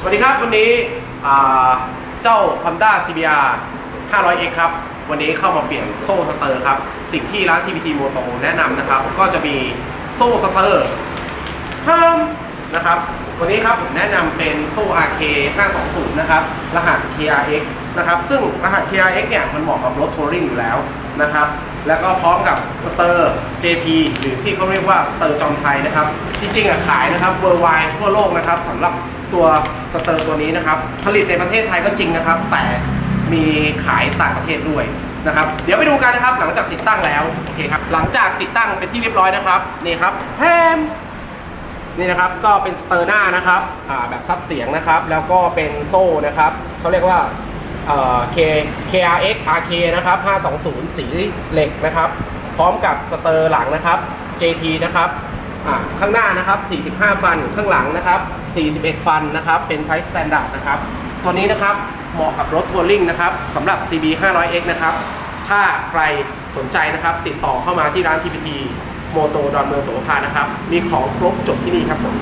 สวัสดีครับวันนี้เจ้า Honda CBR 500X ครับ วันนี้เข้ามาเปลี่ยนโซ่สเตอร์ครับ สิ่งที่ร้าน TPT Moto แนะนำนะครับ ก็จะมีโซ่สเตอร์เพิ่มนะครับ วันนี้ครับผมแนะนำเป็นโซ่ RK 520นะครับ รหัส KRX นะครับ ซึ่งรหัส KRX เนี่ยมันเหมาะกับรถทัวริงอยู่แล้วนะครับ แล้วก็พร้อมกับสเตอร์ JT หรือที่เขาเรียกว่าสเตอร์จอมไทยนะครับ จริงๆอะขายนะครับ worldwide ทั่วโลกนะครับสำหรับตัวสเตอร์ตัวนี้นะครับ ผลิตในประเทศไทยก็จริงนะครับ แต่มีขายต่างประเทศด้วยนะครับ เดี๋ยวไปดูกันนะครับหลังจากติดตั้งแล้ว โอเคครับ หลังจากติดตั้งเป็นที่เรียบร้อยนะครับ นี่ครับแฮม นี่นะครับก็เป็นสเตอร์หน้านะครับอ่าแบบซับเสียงนะครับ แล้วก็เป็นโซ่นะครับเขาเรียกว่าเอ่อ K KRX RK นะครับ 520 สีเหล็กนะครับ พร้อมกับสเตอร์หลังนะครับ JT นะครับอ่าข้างหน้านะครับ 45 ฟันข้างหลังนะครับ 41 ฟันนะครับ เป็นไซส์สแตนดาร์ดนะครับตัวนี้นะครับเหมาะกับรถทัวริงนะครับสำหรับ CB 500X นะครับ ถ้าใครสนใจนะครับ ติดต่อเข้ามาที่ร้าน TPT โมโตดอนเมืองโสภานะครับ มีของครบจบที่นี่ครับผม